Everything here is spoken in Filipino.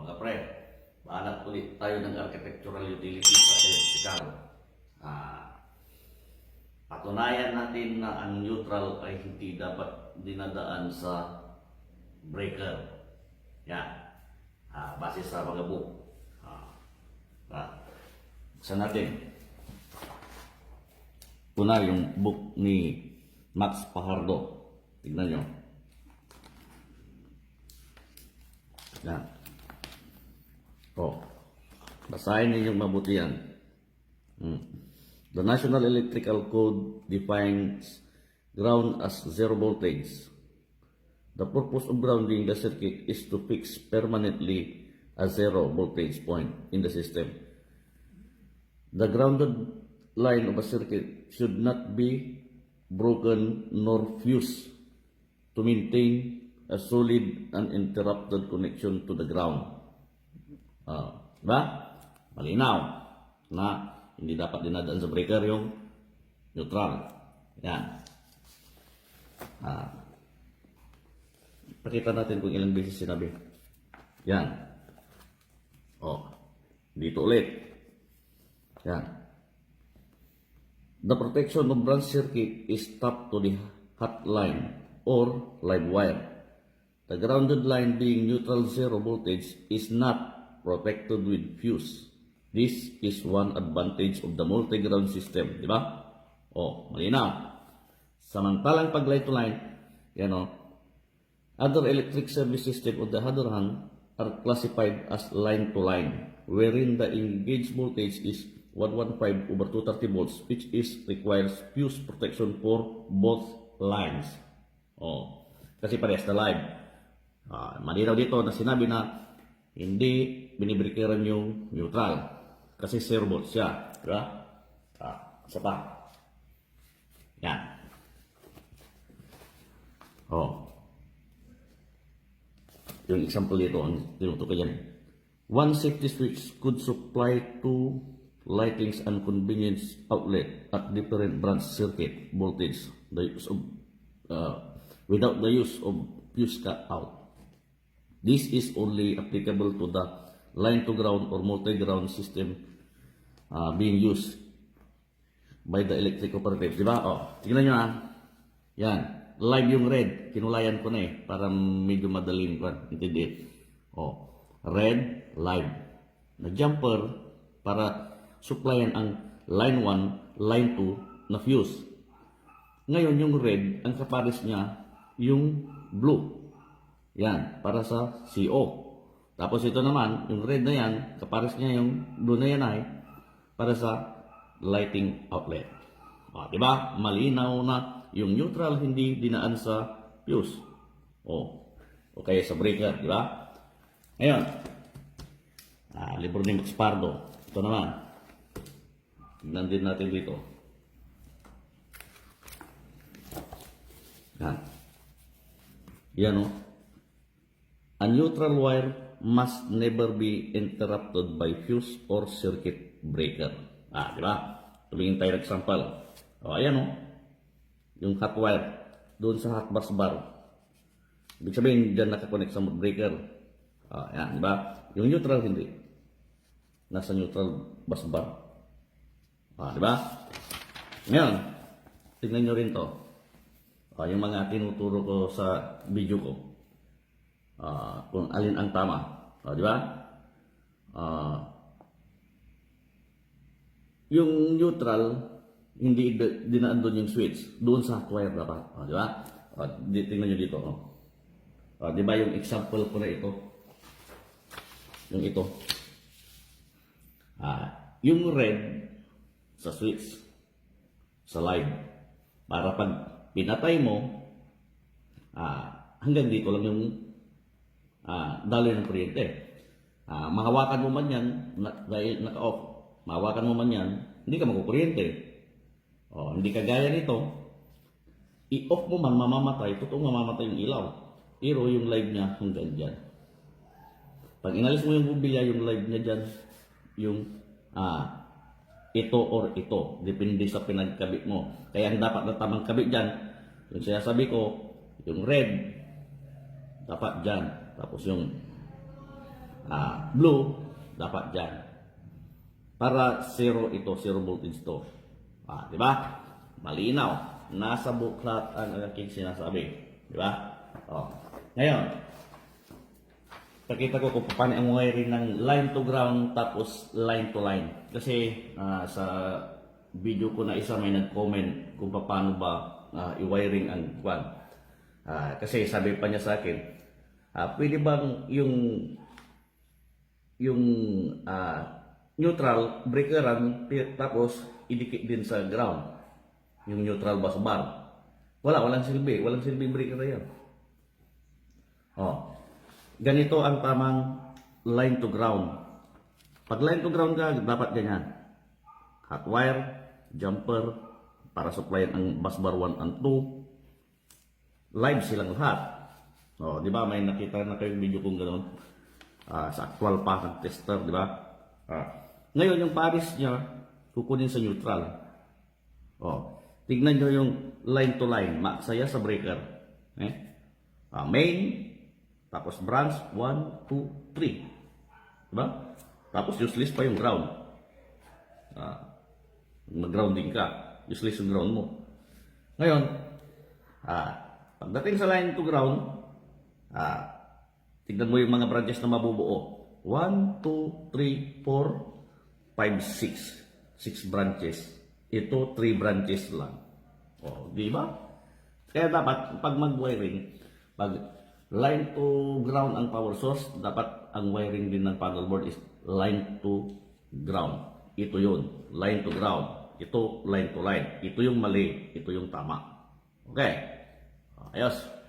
Mga pre, bahanap ulit tayo ng architectural utility sa electrical. Ah, patunayan natin na ang neutral ay hindi dapat dinadaan sa breaker. Yan. Ah, base sa mga book. Ah, ah, buksan natin. Una yung book ni Max Pajardo. Tignan nyo. Yan. Basahin ninyong mabuti yan. Hmm. The National Electrical Code defines ground as zero voltage. The purpose of grounding the circuit is to fix permanently a zero voltage point in the system. The grounded line of a circuit should not be broken nor fused to maintain a solid uninterrupted connection to the ground. Ah, ba? Malinaw na hindi dapat dinadaan sa breaker yung neutral. Yan. Ah. Pakita natin kung ilang beses sinabi. Yan. Oh. Dito ulit. Yan. The protection of branch circuit is tapped to the hot line or live wire. The grounded line being neutral zero voltage is not protected with fuse. This is one advantage of the multi-ground system, di ba? Oh, malinaw. Samantalang pag line to line, yan o, other electric service system on the other hand are classified as line to line, wherein the engaged voltage is 115 over 230 volts, which is requires fuse protection for both lines. Oh, kasi parehas na line. Ah, malinaw dito na sinabi na hindi binibrikeran yung neutral kasi zero volts siya. Di ba? Ah, isa pa. Yan. Oh. Yung example dito, ang tinutukoy yan. One safety switch could supply two lightings and convenience outlet at different branch circuit voltage the use of, uh, without the use of fuse cut out. This is only applicable to the line to ground or multi-ground system uh, being used by the electric operative. Di ba? Oh, tingnan nyo ah. Yan. Live yung red. Kinulayan ko na eh. Para medyo madaling ko. Intindi. Oh. Red, live. Na jumper para supplyan ang line 1, line 2 na fuse. Ngayon yung red, ang kapares niya, yung blue. Yan, para sa CO. Tapos ito naman, yung red na yan, kapares niya yung blue na yan ay para sa lighting outlet. O, di ba? Malinaw na yung neutral hindi dinaan sa fuse. O, o kaya sa breaker, di ba? Ngayon, ah, libro ni Max Pardo. Ito naman. Tignan din natin dito. Yan. Yan o. A neutral wire must never be interrupted by fuse or circuit breaker. Ah, di ba? Tumingin tayo example. O, ayan o. Yung hot wire. Doon sa hot bus bar. Ibig sabihin, dyan nakakonect sa breaker. Ah, ayan, di ba? Yung neutral, hindi. Nasa neutral bus bar. Ah, di ba? Ngayon, tignan nyo rin to. Ah, yung mga tinuturo ko sa video ko. Ah, kung alin ang tama. Ah, di ba? Ah, yung neutral, hindi dinaan doon yung switch. Doon sa hot wire dapat. Ah, di ba? Ah, di, tingnan nyo dito. Oh. Ah, di ba yung example ko na ito? Yung ito. Ah, yung red sa switch sa live para pag pinatay mo ah, hanggang dito lang yung ah, daloy ng kuryente. Ah, mahawakan mo man yan na, dahil naka-off, mahawakan mo man yan, hindi ka magkukuryente. Oh, hindi kagaya nito, i-off mo man, mamamatay, totoong mamamatay yung ilaw. Pero yung live niya hanggang dyan. Pag inalis mo yung bubilya, yung live niya dyan, yung ah, ito or ito. Depende sa pinagkabit mo. Kaya ang dapat na tamang kabit dyan, yung sinasabi ko, yung red, dapat dyan. Tapos yung ah, blue, dapat dyan. Para zero ito, zero voltage to. Ah, di ba? Malinaw. Nasa buklat ang aking sinasabi. Di ba? Oh. Ngayon, pakita ko kung paano ang wiring ng line to ground tapos line to line. Kasi ah, sa video ko na isa may nag-comment kung paano ba ah, i-wiring ang kwan. Ah, kasi sabi pa niya sa akin, ah, pwede bang yung yung ah, neutral breakeran tapos idikit din sa ground yung neutral bus bar. Wala, walang silbi. Walang silbi breaker yan. Oh. Ganito ang tamang line to ground. Pag line to ground ka, dapat ganyan. Hot wire, jumper, para supplyan ang bus bar 1 and 2. Live silang lahat. Oh, di ba may nakita na kayong video kung gano'n? Ah, sa actual pa ng tester, di ba? Ah. Ngayon, yung pares niya, kukunin sa neutral. Oh, tignan nyo yung line to line, maksaya sa breaker. Eh? Ah, main, tapos branch, 1, 2, 3. Diba? Tapos useless pa yung ground. Ah, mag-grounding ka, useless yung ground mo. Ngayon, ah, pagdating sa line to ground, ah, tignan mo yung mga branches na mabubuo. 1, 2, 3, 4, 5, 6. 6 branches. Ito, 3 branches lang. O, di ba? Kaya dapat, pag mag-wiring, pag line to ground ang power source, dapat ang wiring din ng panel board is line to ground. Ito yun, line to ground. Ito, line to line. Ito yung mali, ito yung tama. Okay? Ayos.